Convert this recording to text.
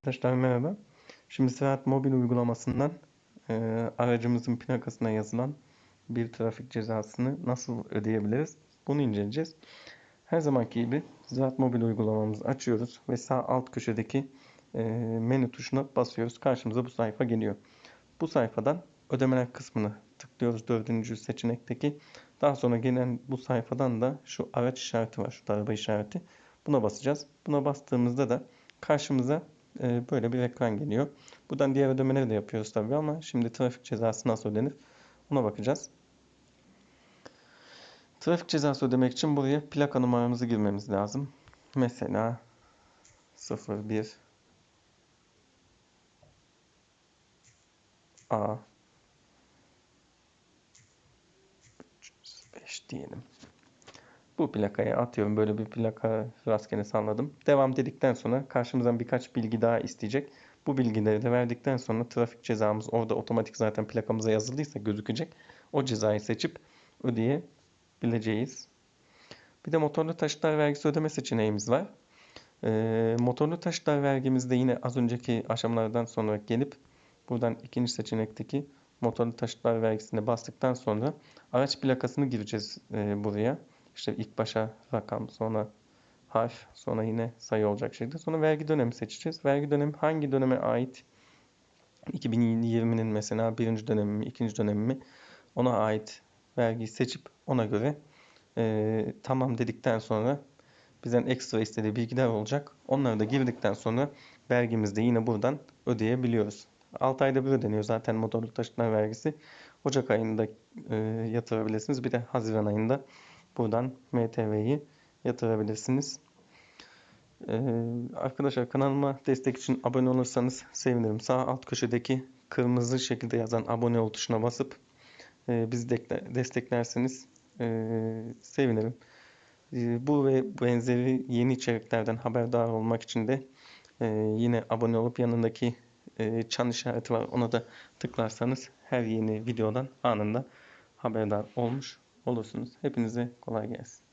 Arkadaşlar merhaba. Şimdi Serhat Mobil uygulamasından e, aracımızın plakasına yazılan bir trafik cezasını nasıl ödeyebiliriz? Bunu inceleyeceğiz. Her zamanki gibi Serhat Mobil uygulamamızı açıyoruz ve sağ alt köşedeki e, menü tuşuna basıyoruz. Karşımıza bu sayfa geliyor. Bu sayfadan ödemeler kısmını tıklıyoruz dördüncü seçenekteki. Daha sonra gelen bu sayfadan da şu araç işareti var, şu araba işareti. Buna basacağız. Buna bastığımızda da karşımıza böyle bir ekran geliyor. Buradan diğer ödemeleri de yapıyoruz tabii ama şimdi trafik cezası nasıl ödenir ona bakacağız. Trafik cezası ödemek için buraya plaka numaramızı girmemiz lazım. Mesela 01 A 305 diyelim. Bu plakaya atıyorum. Böyle bir plaka rastgele salladım. Devam dedikten sonra karşımızdan birkaç bilgi daha isteyecek. Bu bilgileri de verdikten sonra trafik cezamız orada otomatik zaten plakamıza yazılıysa gözükecek. O cezayı seçip ödeyebileceğiz. Bir de motorlu taşıtlar vergisi ödeme seçeneğimiz var. Ee, motorlu taşıtlar vergimizde yine az önceki aşamalardan sonra gelip buradan ikinci seçenekteki motorlu taşıtlar vergisine bastıktan sonra araç plakasını gireceğiz e, buraya. İşte ilk başa rakam, sonra harf, sonra yine sayı olacak şekilde. Sonra vergi dönemi seçeceğiz. Vergi dönemi hangi döneme ait? 2020'nin mesela birinci dönemi mi, ikinci dönemi mi? Ona ait vergiyi seçip ona göre e, tamam dedikten sonra bizden ekstra istediği bilgiler olacak. Onları da girdikten sonra vergimizi de yine buradan ödeyebiliyoruz. 6 ayda bir ödeniyor zaten motorlu taşıtlar vergisi. Ocak ayında e, yatırabilirsiniz. Bir de Haziran ayında buradan MTV'yi yatırabilirsiniz. Ee, arkadaşlar kanalıma destek için abone olursanız sevinirim. Sağ alt köşedeki kırmızı şekilde yazan abone ol tuşuna basıp e, bizi desteklerseniz e, sevinirim. E, bu ve benzeri yeni içeriklerden haberdar olmak için de e, yine abone olup yanındaki e, çan işareti var. Ona da tıklarsanız her yeni videodan anında haberdar olmuş olursunuz. Hepinize kolay gelsin.